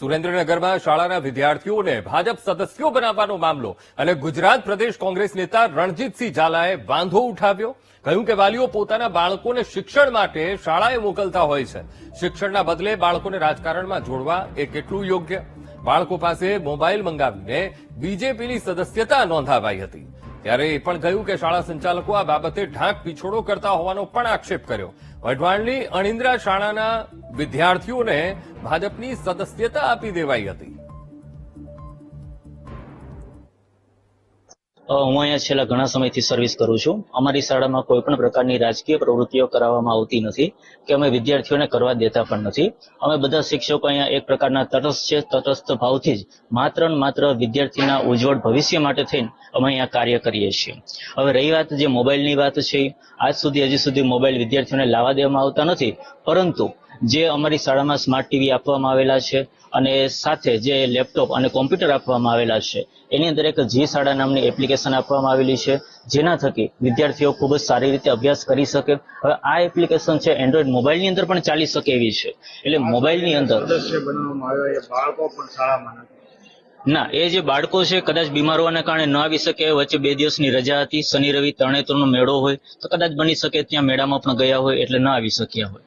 સુરેન્દ્રનગરમાં શાળાના વિદ્યાર્થીઓને ભાજપ સદસ્યો બનાવવાનો મામલો અને ગુજરાત પ્રદેશ કોંગ્રેસ નેતા રણજીતસિંહ ઝાલાએ વાંધો ઉઠાવ્યો. કહ્યું કે વાલીઓ પોતાના બાળકોને શિક્ષણ માટે શાળાએ મોકલતા હોય છે. શિક્ષણના બદલે બાળકોને રાજકારણમાં જોડવા એ કેટલું યોગ્ય? બાળકો પાસે મોબાઈલ મંગાવીને બીજેપીની સદસ્યતા નોંધાવાઈ હતી. ત્યારે એ પણ કહ્યું કે શાળા સંચાલકો આ બાબતે ઢાંક પીછોડો કરતા હોવાનો પણ આક્ષેપ કર્યો. વઢવાણની અણિંદ્રા શાળાના વિદ્યાર્થીઓને ભાજપની સદસ્યતા આપી દેવાઈ હતી. હું અહીંયા છેલ્લા ઘણા સમયથી સર્વિસ કરું છું. અમારી શાળામાં કોઈ પણ પ્રકારની રાજકીય પ્રવૃત્તિઓ કરાવવામાં આવતી નથી કે અમે વિદ્યાર્થીઓને કરવા દેતા પણ નથી. અમે બધા શિક્ષકો અહીંયા એક પ્રકારના તટસ્થ છે, તટસ્થ ભાવથી જ માત્ર ને માત્ર વિદ્યાર્થીના ઉજ્જવળ ભવિષ્ય માટે થઈને અમે અહીંયા કાર્ય કરીએ છીએ. હવે રહી વાત જે મોબાઈલની વાત છે, આજ સુધી હજી સુધી મોબાઈલ વિદ્યાર્થીઓને લાવવા દેવામાં આવતા નથી, પરંતુ જે અમારી શાળામાં સ્માર્ટ ટીવી આપવામાં આવેલા છે અને સાથે જે લેપટોપ અને કોમ્પ્યુટર આપવામાં આવેલા છે એની અંદર એક જી શાળા નામની એપ્લિકેશન આપવામાં આવેલી છે જેના થકી વિદ્યાર્થીઓ ખૂબ જ સારી રીતે અભ્યાસ કરી શકે. હવે આ એપ્લિકેશન છે એન્ડ્રોઈડ મોબાઈલની અંદર પણ ચાલી શકે એવી છે. એટલે મોબાઈલની અંદર બાળકો પણ શાળામાં ના એ જે બાળકો છે કદાચ બીમારોને કારણે ન આવી શકે વચ્ચે બે દિવસની રજા હતી શનિ રવિ તરણેતરનો મેળો હોય તો કદાચ બની શકે ત્યાં મેળામાં પણ ગયા હોય એટલે ન આવી શક્યા હોય.